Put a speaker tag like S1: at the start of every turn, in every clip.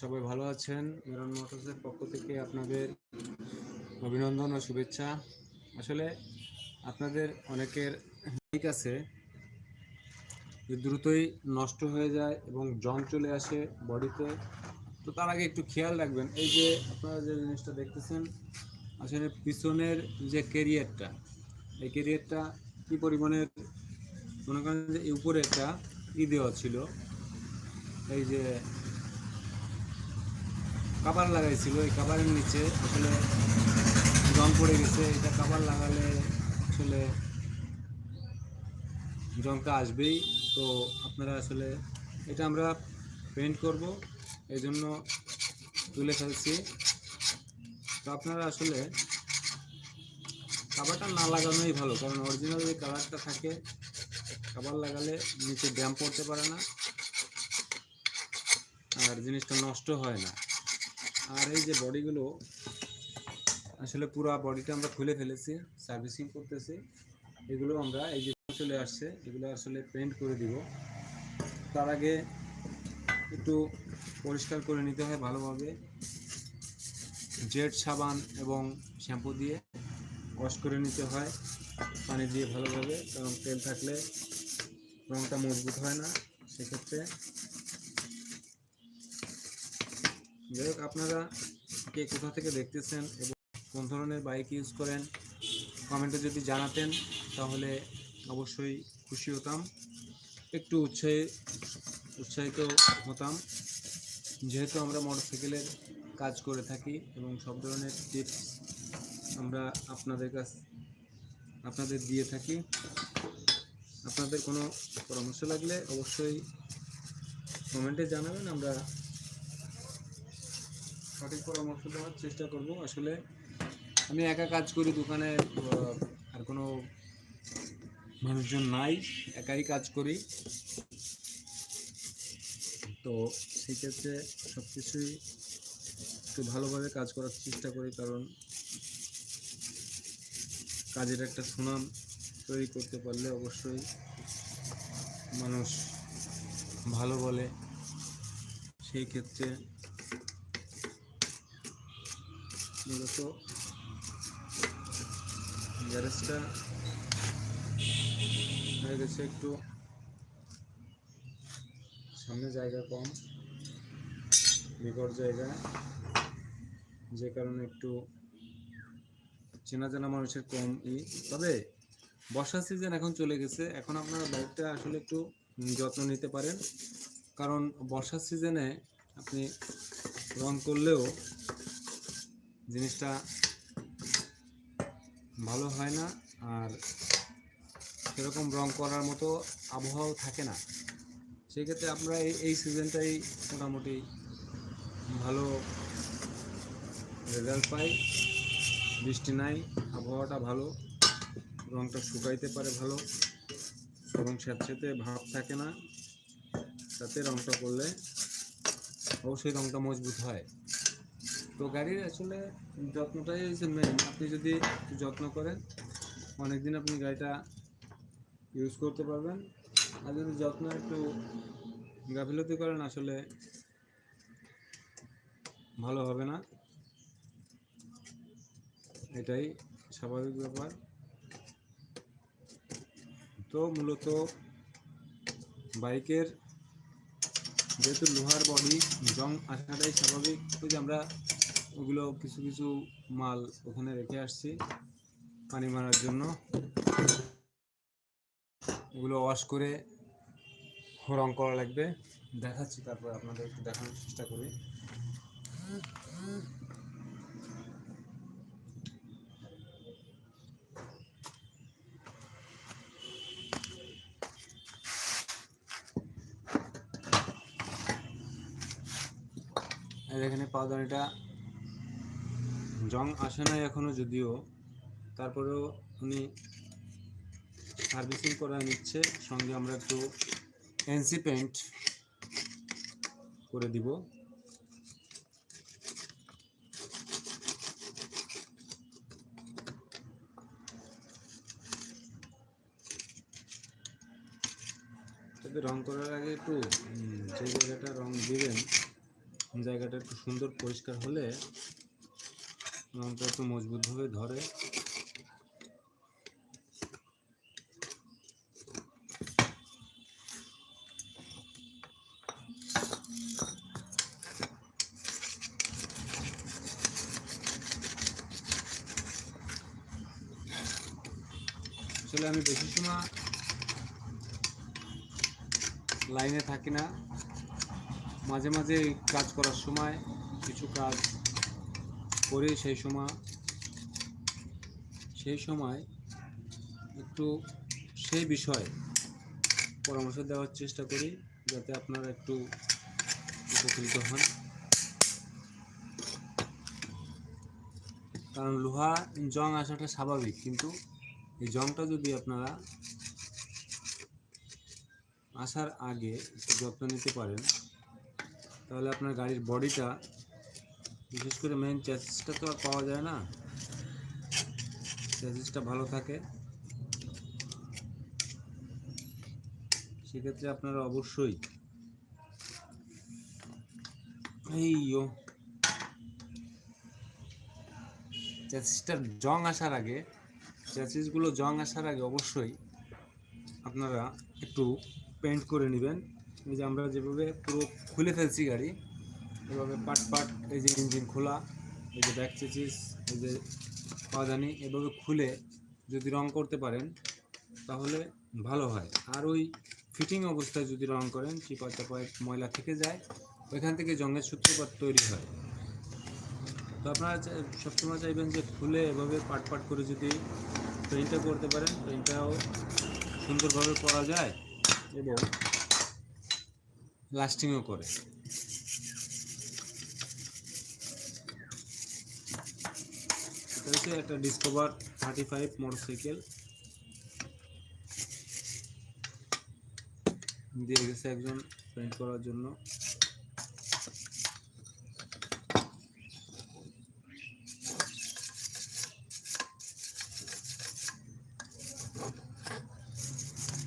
S1: সবাই ভালো আছেন। মিরন মোটরসের পক্ষ থেকে আপনাদের অভিনন্দন ও শুভেচ্ছা। আসলে আপনাদের অনেকের ঠিক আছে দ্রুতই নষ্ট হয়ে যায় এবং জং চলে আসে বডিতে। তো তার আগে একটু খেয়াল রাখবেন, এই যে আপনারা যে জিনিসটা দেখতেছেন, আসলে পিছনের যে ক্যারিয়ারটা, এই ক্যারিয়ারটা কী পরিমাণের, মনে করেন যে উপরে একটা ই দেওয়া ছিল, এই যে কাবার লাগাইছিল, এই কাবারের নিচে আসলে জং পড়ে গেছে, এটা কাবার লাগালে আসলে জংটা আসবেই। তো আপনারা আসলে এটা আমরা পেন্ট করব এই জন্য তুলে ফেলছি। তো আপনারা আসলে কাবারটা না লাগানোই ভালো, কারণ অরিজিনাল যে কালারটা থাকে কাবার লাগালে নিচে ড্যাম পড়তে পারে না, আর জিনিসটা নষ্ট হয় না। আর এই যে বডিগুলো, আসলে পুরো বডিটা আমরা খুলে ফেলেছি, সার্ভিসিং করতেছি। এগুলো আমরা এই যে চলে আসছে, এগুলো আসলে পেন্ট করে দিব। তার আগে একটু পরিষ্কার করে নিতে হয় ভালোভাবে। জেট সাবান এবং শ্যাম্পু দিয়ে ওয়াশ করে নিতে হয়, পানি দিয়ে ভালোভাবে, কারণ তেল থাকলে রঙটা মজবুত হয় না, সেক্ষেত্রে যাই হোক আপনারা কে কোথা থেকে দেখতেছেন এবং কোন ধরনের বাইক ইউজ করেন কমেন্টে যদি জানাতেন, তাহলে অবশ্যই খুশি হতাম। একটু উৎসাহী, উৎসাহিত হতাম। যেহেতু আমরা মোটরসাইকেলের কাজ করে থাকি এবং সব ধরনের টিপস আমরা আপনাদের কাছ, আপনাদের দিয়ে থাকি। আপনাদের কোনো পরামর্শ লাগলে অবশ্যই কমেন্টে জানাবেন, আমরা সঠিক পরামর্শ দেওয়ার চেষ্টা করব। আসলে আমি একা কাজ করি, দোকানে আর কোনো মানুষজন নাই, একাই কাজ করি। তো সেই ক্ষেত্রে সব কিছুই একটু ভালোভাবে কাজ করার চেষ্টা করি, কারণ কাজের একটা সুনাম তৈরি করতে পারলে অবশ্যই মানুষ ভালো বলে। সেই ক্ষেত্রে মূলত গ্যারেজটা হয়ে গেছে একটু সামনে জায়গা কম, নিকট জায়গা। যে কারণে একটু চেনা জানা মানুষের কম ই। তবে বর্ষা সিজন এখন চলে গেছে। এখন আপনারা বাইকটা আসলে একটু যত্ন নিতে পারেন। কারণ বর্ষার সিজনে আপনি রং করলেও জিনিসটা ভালো হয় না আর সেরকম রং করার মতো আবহাওয়াও থাকে না। সেক্ষেত্রে আমরা এই এই সিজনটাই মোটামুটি ভালো রেজাল্ট পাই। বৃষ্টি নাই, আবহাওয়াটা ভালো, রংটা শুকাইতে পারে ভালো এবং স্যাঁতস্যাঁতে ভাব থাকে না। তাতে রংটা করলে অবশ্যই রংটা মজবুত হয়। তো গাড়ির আসলে যত্নটাই হচ্ছে মেন আপনি যদি যত্ন করেন, অনেকদিন আপনি গাড়িটা ইউজ করতে পারবেন। আর যদি যত্ন একটু গাফিলতি করেন, আসলে ভালো হবে না। এটাই স্বাভাবিক ব্যাপার। তো মূলত বাইকের যেহেতু লোহার বডি, জং আসাটাই স্বাভাবিক। ওই যে আমরা ওগুলো কিছু কিছু মাল ওখানে রেখে আসছি পানি মারার জন্য। ওগুলো ওয়াশ করে রং করা লাগবে। দেখাচ্ছি, তারপর আপনাদের একটু দেখানোর চেষ্টা করি। এখানে পাউদানিটা জং আসে নাই এখনও যদিও, তারপরেও উনি সার্ভিসিং করা নিচ্ছে, সঙ্গে আমরা একটু এনসি পেন্ট করে দিব। তবে রং করার আগে একটু যে জায়গাটা রং দিবেন, জায়গাটা একটু সুন্দর পরিষ্কার হলে রঙটা একটু মজবুতভাবে ধরে। আসলে আমি বেশি সময় লাইনে থাকি না। মাঝে মাঝে কাজ করার সময় কিছু কাজ করি সেই সময় সেই সময় একটু সেই বিষয়ে পরামর্শ দেওয়ার চেষ্টা করি যাতে আপনারা একটু উপকৃত হন। কারণ লোহা, জং আসাটা স্বাভাবিক, কিন্তু এই জংটা যদি আপনারা আসার আগে একটু যত্ন নিতে পারেন, তাহলে আপনার গাড়ির বডিটা বিশেষ করে মেন চ্যাসিসটা তো আর পাওয়া যায় না। চ্যাসিসটা ভালো থাকে। সেক্ষেত্রে আপনারা অবশ্যই এই চ্যাসিসটার জং আসার আগে চ্যাসিসগুলো জং আসার আগে অবশ্যই আপনারা একটু পেন্ট করে নেবেন। এই যে আমরা যেভাবে পুরো খুলে ফেলছি গাড়ি এভাবে পাট পাট, এই যে ইঞ্জিন খোলা, এই যে ব্যাক চেচিস এই যে পাদানি, এভাবে খুলে যদি রং করতে পারেন, তাহলে ভালো হয়। আর ওই ফিটিং অবস্থায় যদি রং করেন, চিপা চাপায় ময়লা থেকে যায়, ওইখান থেকে জঙ্গের সূত্রপাত তৈরি হয়। তো আপনারা সবসময় চাইবেন যে খুলে এভাবে পাট পাট করে যদি পেইন্টটা করতে পারেন পেইন্টটাও সুন্দরভাবে করা যায় এবং লাস্টিংও করে। হচ্ছে একটা ডিসকভার থার্টি ফাইভ মোটরসাইকেল দিয়ে গেছে একজন পেন্ট করার জন্য।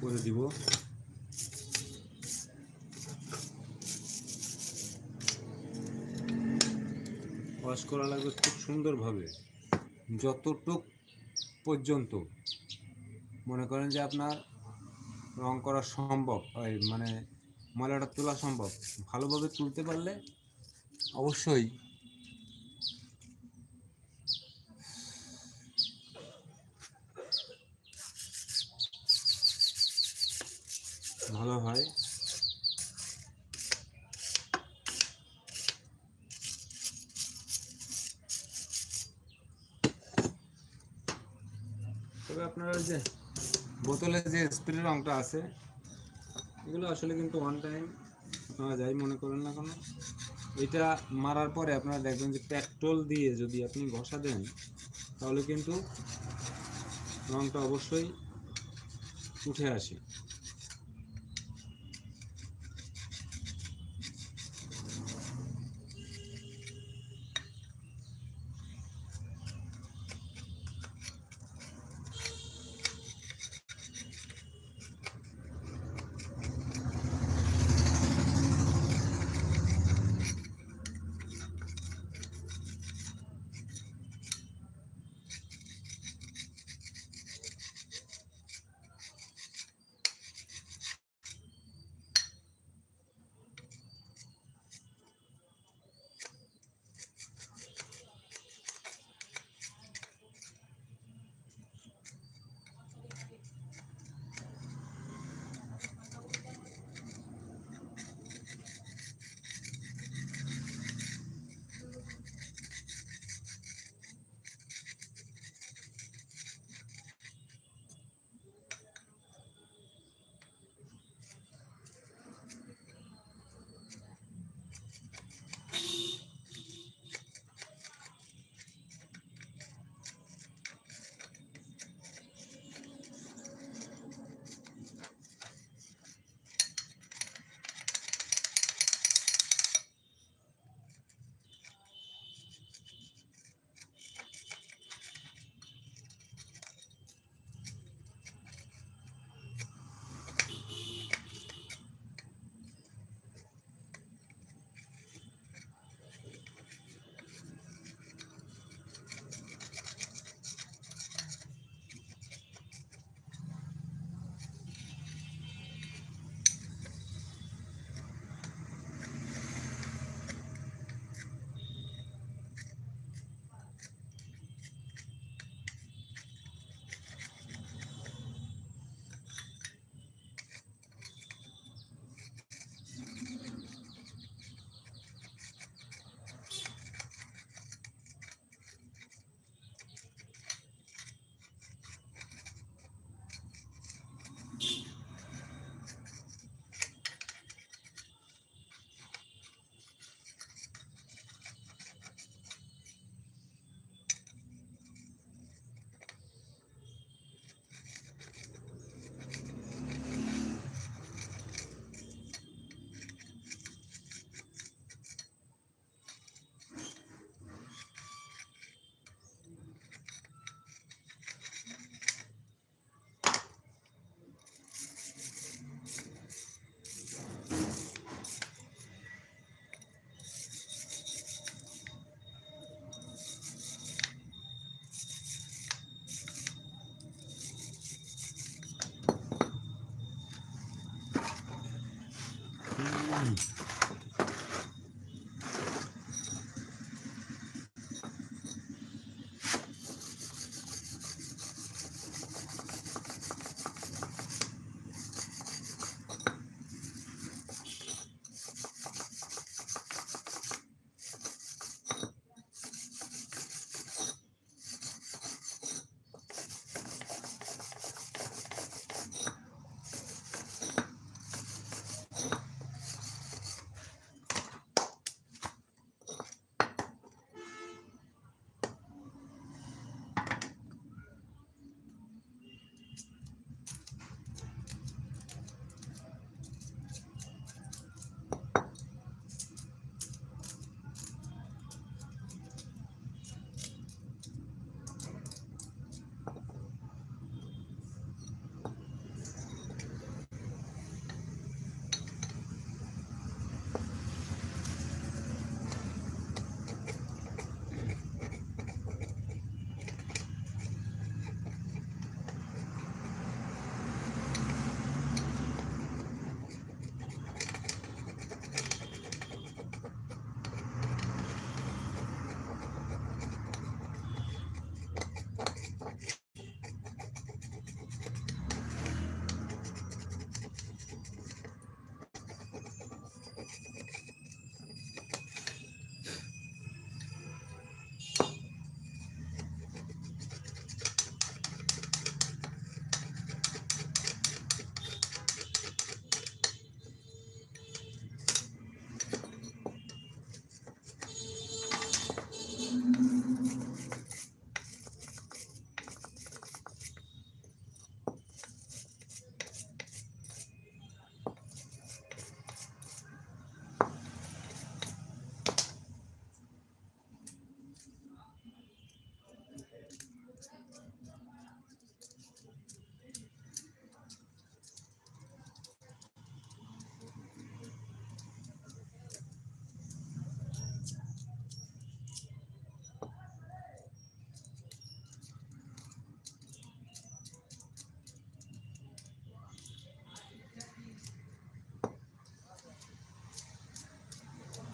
S1: করে দিব। ওয়াশ করা লাগবে খুব সুন্দরভাবে। যতটুক পর্যন্ত মনে করেন যে আপনার রং করা সম্ভব মানে ময়লাটা তোলা সম্ভব, ভালোভাবে তুলতে পারলে অবশ্যই ভালো হয় তবে আপনার ওই যে বোতলে যে স্প্রে রংটা আছে, এগুলো আসলে কিন্তু ওয়ান টাইম আপনারা যাই মনে করেন না কোনো। এটা মারার পরে আপনারা দেখবেন যে পেট্রোল দিয়ে যদি আপনি ঘষা দেন, তাহলে কিন্তু রংটা অবশ্যই উঠে আসে।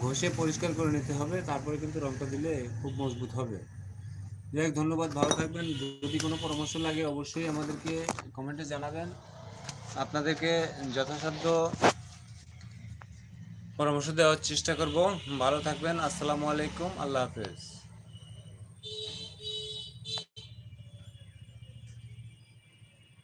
S1: ঘষে পরিষ্কার করে নিতে হবে, তারপরে কিন্তু রংটা দিলে খুব মজবুত হবে। যাই হোক, ধন্যবাদ, ভালো থাকবেন। যদি কোনো পরামর্শ লাগে অবশ্যই আমাদেরকে কমেন্টে জানাবেন। আপনাদেরকে যথাসাধ্য পরামর্শ দেওয়ার চেষ্টা করব। ভালো থাকবেন, আসসালামু আলাইকুম, আল্লাহ হাফেজ।